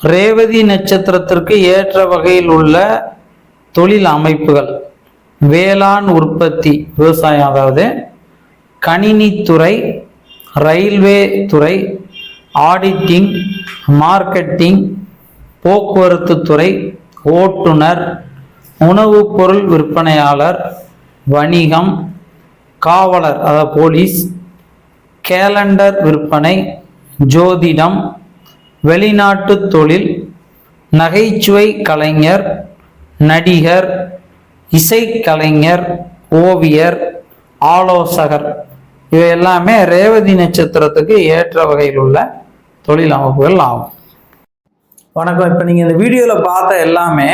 ரேவதி நட்சத்திரத்திற்கு ஏற்ற வகையில் உள்ள தொழில் அமைப்புகள். வேளாண் உற்பத்தி விவசாயம் அதாவது கணினித்துறை ரயில்வே துறை ஆடிட்டிங் மார்க்கெட்டிங் போக்குவரத்து துறை ஓட்டுநர் உணவுப் பொருள் விற்பனையாளர் வணிகம் காவலர் அதாவது போலீஸ் கேலண்டர் விற்பனை ஜோதிடம் வெளிநாட்டு தொழில் நகைச்சுவை கலைஞர் நடிகர் இசைக்கலைஞர் ஓவியர் ஆலோசகர் இவை எல்லாமே ரேவதி நட்சத்திரத்துக்கு ஏற்ற வகையில் உள்ள தொழில் அமைப்புகள் ஆகும். வணக்கம். இப்போ நீங்கள் இந்த வீடியோவில் பார்த்த எல்லாமே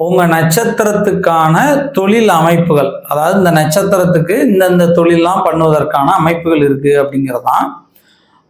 உங்கள் நட்சத்திரத்துக்கான தொழில் அமைப்புகள். அதாவது இந்த நட்சத்திரத்துக்கு இந்தந்த தொழிலெலாம் பண்ணுவதற்கான அமைப்புகள் இருக்குது அப்படிங்கிறது தான்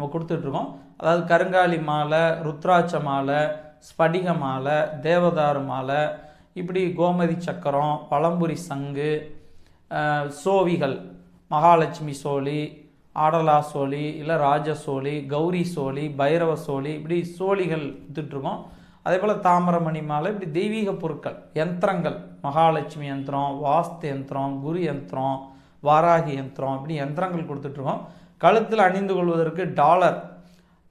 நம்ம கொடுத்துட்ருக்கோம். அதாவது கருங்காலி மாலை ருத்ராட்ச மாலை ஸ்படிக மாலை தேவதாரு மாலை இப்படி கோமதி சக்கரம் பழம்புரி சங்கு சோவிகள் மகாலட்சுமி சோழி ஆடலா சோழி இல்லை ராஜ சோழி கௌரி சோழி பைரவ சோழி இப்படி சோழிகள் வித்துட்ருக்கோம் அதே போல் தாமிரமணி மாலை இப்படி தெய்வீக பொருட்கள் யந்திரங்கள் மகாலட்சுமி யந்திரம் வாஸ்து யந்திரம் குரு யந்திரம் வாராகி யந்திரம் இப்படி யந்திரங்கள் கொடுத்துட்ருக்கோம். கழுத்தில் அணிந்து கொள்வதற்கு டாலர்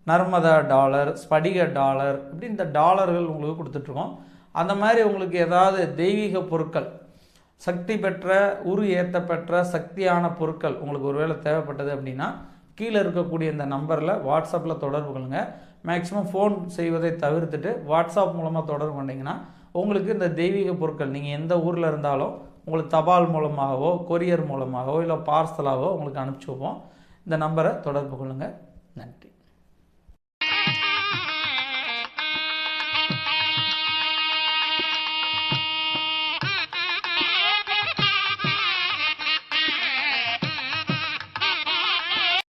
நர்மதா டாலர் ஸ்படிக டாலர் இப்படி இந்த டாலர்கள் உங்களுக்கு கொடுத்துட்ருக்கோம். அந்த மாதிரி உங்களுக்கு ஏதாவது தெய்வீக பொருட்கள் சக்தி பெற்ற உரு ஏற்றப்பெற்ற சக்தியான பொருட்கள் உங்களுக்கு ஒருவேளை தேவைப்பட்டது அப்படின்னா கீழே இருக்கக்கூடிய இந்த நம்பரில் வாட்ஸ்அப்பில் தொடர்பு கொள்ளுங்க. மேக்ஸிமம் ஃபோன் செய்வதை தவிர்த்துட்டு வாட்ஸ்அப் மூலமாக தொடர்பு கொண்டீங்கன்னா உங்களுக்கு இந்த தெய்வீக பொருட்கள் நீங்கள் எந்த ஊரில் இருந்தாலும் உங்களுக்கு தபால் மூலமாகவோ கொரியர் மூலமாகவோ இல்லை பார்சலாகவோ உங்களுக்கு அனுப்பிச்சி வைப்போம். இந்த நம்பரை தொடர்பு கொள்ளுங்கள் நன்றி.